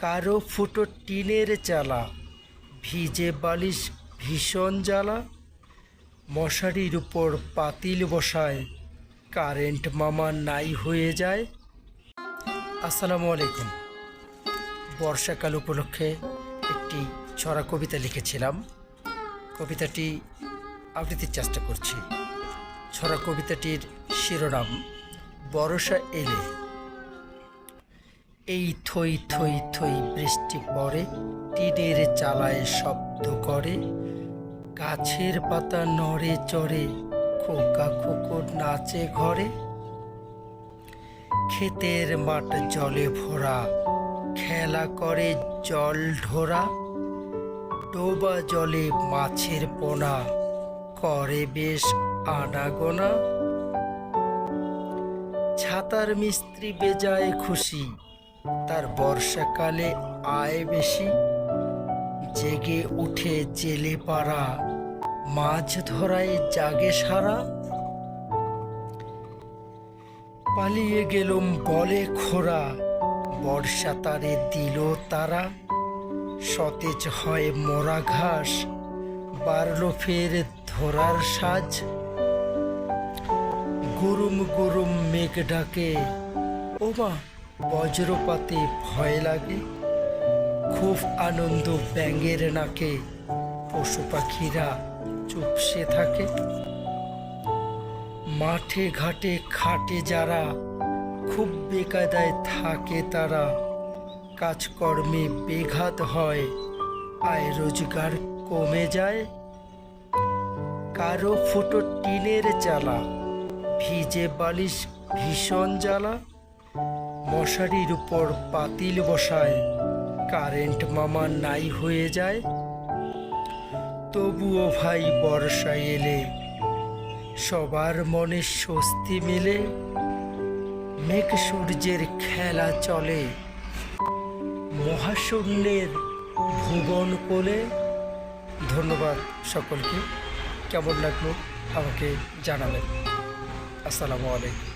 কারও ফুটো টিনের চালা, ভিজে বালিশ ভীষণ জ্বালা। মশারির উপর পাতিল বসায়, কারেন্ট মামা নাই হয়ে যায়। আসসালামু আলাইকুম। বর্ষাকাল উপলক্ষে একটি ছড়া কবিতা লিখেছিলাম। কবিতাটি আবৃত্তির চেষ্টা করছি। ছড়া কবিতাটির শিরোনাম বর্ষা এলে। এই থই থই থই বৃষ্টি পড়ে, টিনের চালায় শব্দ করে, গাছের পাতা নড়ে চড়ে, খোকা খোকর নাচে ঘরে। ক্ষেতের মাঠ জলে ভরা, খেলা করে জল ঢোরা, ডোবা জলে মাছের পোনা, করে বেশ আনাগোনা। ছাতার মিস্ত্রি বেজায় খুশি তার বর্ষাকালে আয় বেশি। জেগে উঠে জেলে পাড়া, মাছ ধরায় জাগে সারা। পালিয়ে গেলুম বলে খোরা, বর্ষা তারে দিল তারা। সতেজ হয় মোরা ঘাস, বাড়ল ফের ধরার সাজ। গুরুম গুরুম মেঘ ডাকে, ওমা বজ্রপাতে ভয় লাগে। খুব আনন্দ ব্যাঙের নাকে। পশু পাখিরা চুপসে থাকে। মাঠে ঘাটে খাটে যারা, খুব বেকায়দায় থাকে তারা। কাজকর্মে বেঘাত হয়, আয় রোজগার কমে যায়। কারও ফুটো টিনের চালা ভিজে বালিশ ভীষণ জ্বালা। মশারির উপর পাতিল বসায়। কারেন্ট মামা নাই হয়ে যায়। তবুও ভাই বর্ষা এলে। সবার মনে স্বস্তি মেলে। মেঘ সূর্যের খেলা চলে। মহাশূন্যের ভুবন কোলে। ধন্যবাদ সকলকে। কেমন লাগল আমাকে জানাবেন। আসসালামু আলাইকুম।